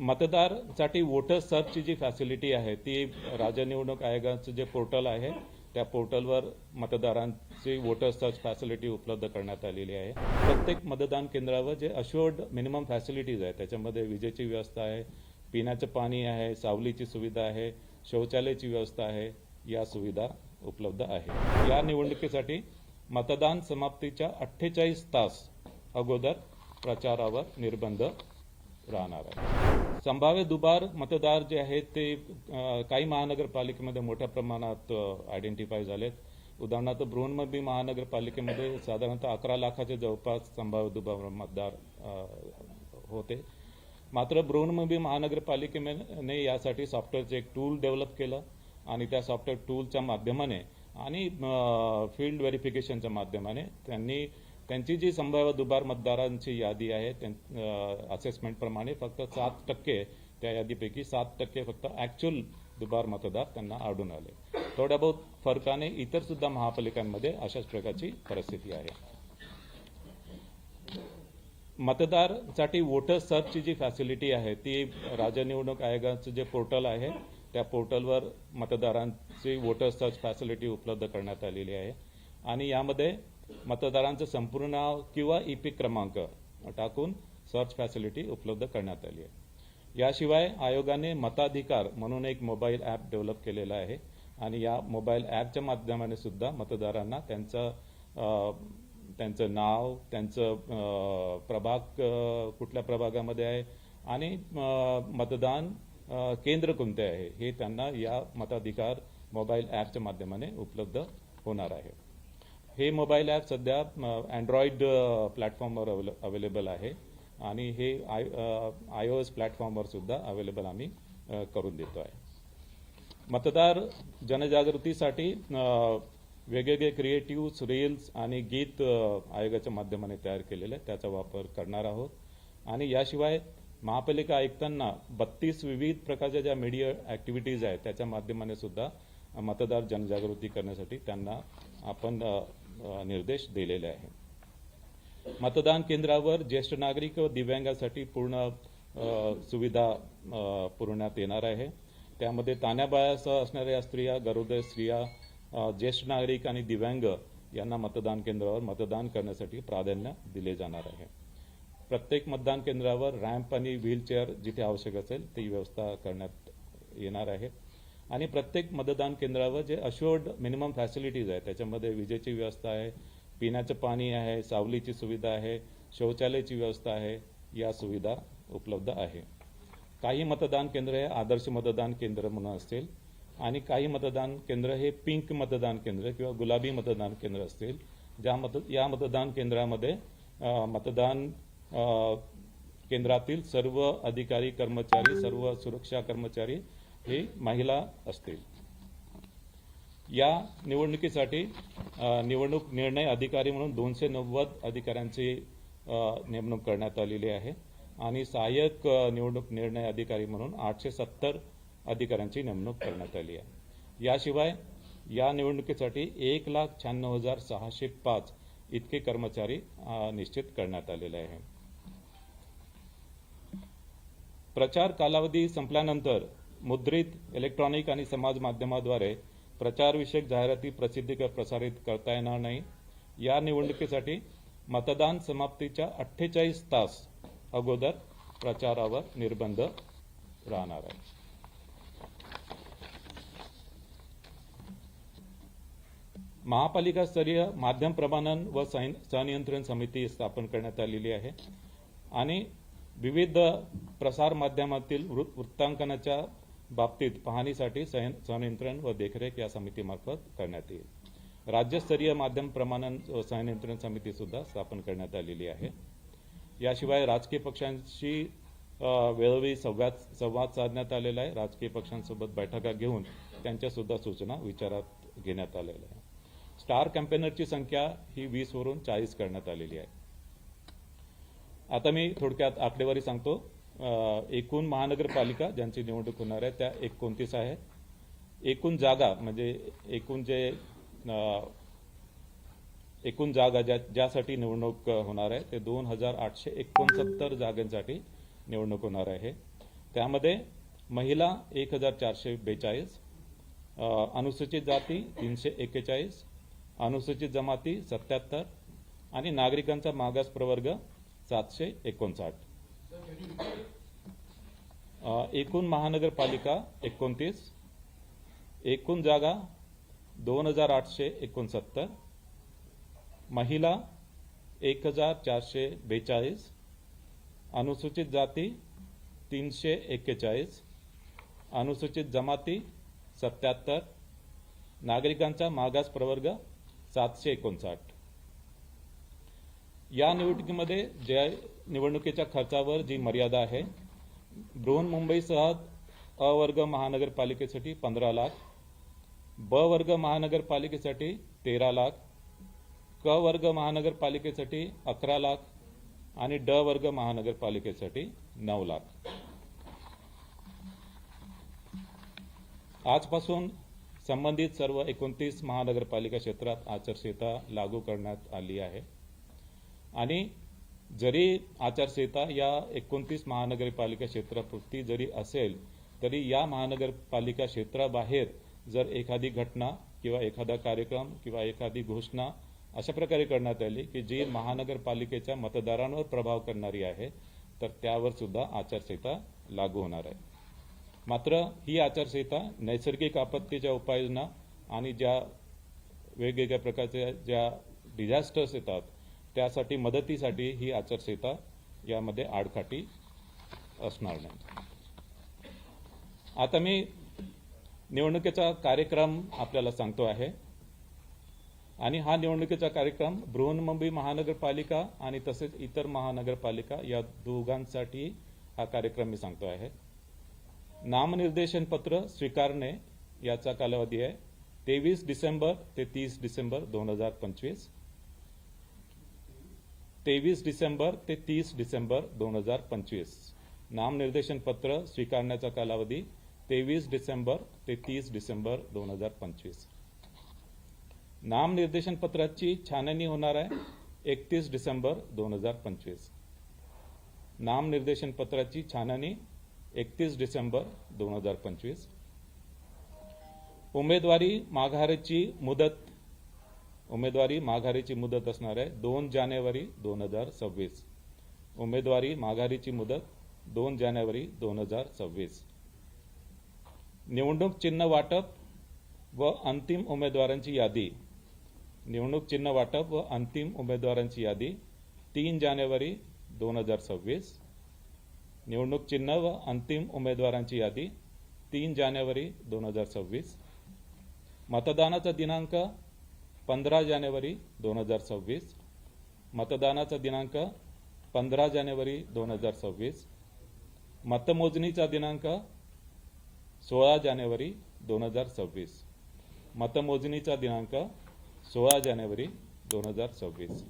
मतदारसाठी voter सर्चची जी facility आहे ती राज्य निवडणूक आयोगाचं जे पोर्टल आहे त्या पोर्टलवर मतदारांची वोटर सर्च फॅसिलिटी उपलब्ध करण्यात आलेली आहे. प्रत्येक मतदान केंद्रावर जे अशोर्ड मिनिमम फॅसिलिटीज आहे त्याच्यामध्ये विजेची व्यवस्था आहे पिण्याचं पाणी आहे सावलीची सुविधा आहे शौचालयाची व्यवस्था आहे या सुविधा उपलब्ध आहे. या निवडणुकीसाठी मतदान समाप्तीच्या अठ्ठेचाळीस तास अगोदर प्रचारावर निर्बंध राहणार आहे संभाव्य दुबार मतदार जे आहेत ते काही महानगरपालिकेमध्ये मोठ्या प्रमाणात आयडेंटिफाय झालेत. उदाहरणार्थ बृहन्मुंबई महानगरपालिकेमध्ये साधारणतः अकरा लाखाच्या जवळपास संभाव्य दुबार मतदार होते. मात्र बृहन्मुंबई महानगरपालिकेने यासाठी सॉफ्टवेअरचं एक टूल डेव्हलप केलं आणि त्या सॉफ्टवेअर टूलच्या माध्यमाने आणि फील्ड व्हेरिफिकेशनच्या माध्यमाने त्यांनी त्यांची जी संभाव्य दुबार मतदारांची यादी आहे असेसमेंटप्रमाणे फक्त सात टक्के त्या यादीपैकी सात टक्के फक्त ॲक्च्युअल दुबार मतदार त्यांना आढळून आले. थोड्या बहुत फरकाने इतर सुद्धा महापालिकांमध्ये अशाच प्रकारची परिस्थिती आहे. मतदारसाठी वोटर सर्चची जी फॅसिलिटी आहे ती राज्य निवडणूक आयोगाचं जे पोर्टल आहे त्या पोर्टलवर मतदारांची वोटर सर्च फॅसिलिटी उपलब्ध करण्यात आलेली आहे. आणि यामध्ये मतदारांचं संपूर्ण नाव किंवा ई पी क्रमांक टाकून सर्च फॅसिलिटी उपलब्ध करण्यात आली आहे. याशिवाय आयोगाने मताधिकार म्हणून एक मोबाईल ॲप डेव्हलप केलेला आहे आणि या मोबाईल ॲपच्या माध्यमाने सुद्धा मतदारांना त्यांचं त्यांचं नाव त्यांचं प्रभाग कुठल्या प्रभागामध्ये आहे आणि मतदान केंद्र कोणते आहे हे त्यांना या मताधिकार मोबाईल ॲपच्या माध्यमाने उपलब्ध होणार आहे. हे मोबाईल ॲप सध्या अँड्रॉइड प्लॅटफॉर्मवर अवेले अवेलेबल आहे. आणि हे आय आय ओ एस प्लॅटफॉर्मवर सुद्धा अवेलेबल आम्ही करून देतो आहे. मतदार जनजागृतीसाठी वेगवेगळे क्रिएटिव्ह रील्स आणि गीत आयोगाच्या माध्यमाने तयार केलेले त्याचा वापर करणार आहोत. आणि याशिवाय महापालिका आयुक्तांना बत्तीस विविध प्रकारच्या ज्या मीडिया ॲक्टिव्हिटीज आहेत त्याच्या माध्यमाने सुद्धा मतदार जनजागृती करण्यासाठी त्यांना आपण निर्देश दिलेले आहे मतदान केंद्रावर ज्येष्ठ नागरिक व दिव्यांगासाठी पूर्ण सुविधा पुरवण्यात येणार आहे. त्यामध्ये ताण्याबायासह असणाऱ्या स्त्रिया गरोदर स्त्रिया ज्येष्ठ नागरिक आणि दिव्यांग यांना मतदान केंद्रावर मतदान करण्यासाठी प्राधान्य दिले जाणार आहे. प्रत्येक मतदान केंद्रावर रॅम्प आणि व्हीलचेअर जिथे आवश्यक असेल ती व्यवस्था करण्यात येणार आहे. आणि प्रत्येक मतदान केंद्रावर जे अश्युअर्ड मिनिमम फॅसिलिटीज आहे त्याच्यामध्ये विजेची व्यवस्था आहे पिण्याचं पाणी आहे सावलीची सुविधा आहे शौचालयाची व्यवस्था आहे या सुविधा उपलब्ध आहे. काही मतदान केंद्र हे आदर्श मतदान केंद्र म्हणून असतील आणि काही मतदान केंद्र हे पिंक मतदान केंद्र किंवा गुलाबी मतदान केंद्र असतील ज्या मत या मतदान केंद्रामध्ये मतदान केंद्रातील सर्व अधिकारी कर्मचारी सर्व सुरक्षा कर्मचारी हे महिला असतील. या निवडणुकीसाठी निवडणूक निर्णय अधिकारी म्हणून दोनशे नव्वद अधिकाऱ्यांची नेमणूक करण्यात आलेली आहे आणि सहाय्यक निवडणूक निर्णय अधिकारी म्हणून आठशे सत्तर अधिकाऱ्यांची नेमणूक करण्यात आली आहे. याशिवाय या निवडणुकीसाठी एक लाख शहाण्णव हजार सहाशे पाच इतके कर्मचारी निश्चित करण्यात आलेले आहे. प्रचार कालावधी संपल्यानंतर मुद्रित इलेक्ट्रॉनिक आणि समाज माध्यमाद्वारे प्रचारविषयक जाहिराती प्रसिद्धी प्रसारित करता येणार नाही. या निवडणुकीसाठी मतदान समाप्तीच्या अठ्ठेचाळीस तास अगोदर प्रचारावर निर्बंध राहणार आहे. महापालिका स्तरीय माध्यम प्रमाणन व सनियंत्रण समिती स्थापन करण्यात आलेली आहे आणि विविध प्रसार माध्यमातील वृत्तांकनाच्या बाबतीत पाहणीसाठी सैन- संनियंत्रण व देखरेख या समितीमार्फत करण्यात येईल. राज्यस्तरीय माध्यम प्रमाणन व संनियंत्रण समिती सुद्धा स्थापन करण्यात आलेली आहे. याशिवाय राजकीय पक्षांशी वेळोवेळी संवाद संवाद साधण्यात आलेला आहे. राजकीय पक्षांसोबत बैठका घेऊन त्यांच्या सुद्धा सूचना विचारात घेण्यात आलेल्या आहे स्टार कॅम्पेनरची संख्या ही वीस वरून चाळीस करण्यात आलेली आहे. आता मी थोडक्यात आकडेवारी सांगतो. एकूण महानगरपालिका ज्यांची निवडणूक होणार आहे त्या एकोणतीस आहे एकूण जागा म्हणजे एकूण जे एकूण जागा ज्या ज्यासाठी निवडणूक होणार आहे ते दोन हजार आठशे एकोणसत्तर जागांसाठी निवडणूक होणार आहे. त्यामध्ये महिला एक हजार चारशे बेचाळीस अनुसूचित जाती तीनशे एक्केचाळीस अनुसूचित जमाती सत्याहत्तर आणि नागरिकांचा मागास प्रवर्ग सातशे एकोणसाठ. एकूण महानगरपालिका एकोणतीस एकूण जागा दोन हजार आठशे एकोणसत्तर महिला एक हजार चारशे बेचाळीस अनुसूचित जाती तीनशे एक्केचाळीस अनुसूचित जमाती सत्याहत्तर नागरिकांचा मागास प्रवर्ग सातशे एकोणसाठ. या निवडणुकीमध्ये ज्या निवडणुकीच्या खर्चावर जी मर्यादा आहे बृहन्मुंबईसह अ वर्ग महानगरपालिकेसाठी पंधरा लाख ब वर्ग महानगरपालिकेसाठी तेरा लाख क वर्ग महानगरपालिकेसाठी अकरा लाख आणि ड वर्ग महानगरपालिकेसाठी नऊ लाख. आजपासून संबंधित सर्व एकोणतीस महानगरपालिका क्षेत्रात आचारसंहिता लागू करण्यात आली आहे. आणि जरी आचारसंहिता या एकोणतीस महानगरपालिका क्षेत्रापुरती जरी असेल तरी या महानगरपालिका क्षेत्राबाहेर जर एखादी घटना किंवा एखादा कार्यक्रम किंवा एखादी घोषणा अशा प्रकारे करण्यात आली की जी महानगरपालिकेच्या मतदारांवर प्रभाव करणारी आहे तर त्यावर सुद्धा आचारसंहिता लागू होणार आहे. मात्र ही आचारसंहिता नैसर्गिक आपत्तीच्या उपाययोजना आणि ज्या वेगवेगळ्या प्रकारच्या ज्या डिझास्टर्स येतात त्यासाठी मदतीसाठी ही आचारसंहिता यामध्ये आडकाठी असणार नाही. आता मी निवडणुकीचा कार्यक्रम आपल्याला सांगतो आहे. आणि हा निवडणुकीचा कार्यक्रम बृहन्मुंबई महानगरपालिका आणि तसेच इतर महानगरपालिका या दोघांसाठी हा कार्यक्रम मी सांगतो आहे. नामनिर्देशन पत्र स्वीकारणे याचा कालावधी आहे. तेवीस डिसेंबर ते तीस डिसेंबर दोन हजार पंचवीस. तेवीस डिसेंबर ते तीस डिसेंबर दोन हजार पंचवीस. नामनिर्देशन पत्र स्वीकारण्याचा कालावधी तेवीस डिसेंबर ते तीस डिसेंबर दोन हजार पंचवीस. नामनिर्देशन पत्राची छाननी होणार आहे एकतीस डिसेंबर दोन हजार पंचवीस. नामनिर्देशन पत्राची छाननी एकतीस डिसेंबर दोन हजार पंचवीस. उमेदवारी माघारीची मुदत उमेदवारी माघारीची मुदत असणार आहे. दोन जानेवारी दोन हजार सव्वीस. उमेदवारी माघारीची मुदत दोन जानेवारी दोन हजार सव्वीस. निवडणूक चिन्ह वाटप व अंतिम उमेदवारांची यादी. निवडणूक चिन्ह वाटप व अंतिम उमेदवारांची यादी तीन जानेवारी दोन हजार सव्वीस. निवडणूक चिन्ह व अंतिम उमेदवारांची यादी तीन जानेवारी दोन हजार सव्वीस. मतदानाचा दिनांक पंधरा जानेवारी दोन हजार सव्वीस. मतदानाचा दिनांक पंधरा जानेवारी दोन हजार सव्वीस. मतमोजणीचा दिनांक सोळा जानेवारी दोन हजार सव्वीस. मतमोजणीचा दिनांक सोळा जानेवारी दोन हजार सव्वीस.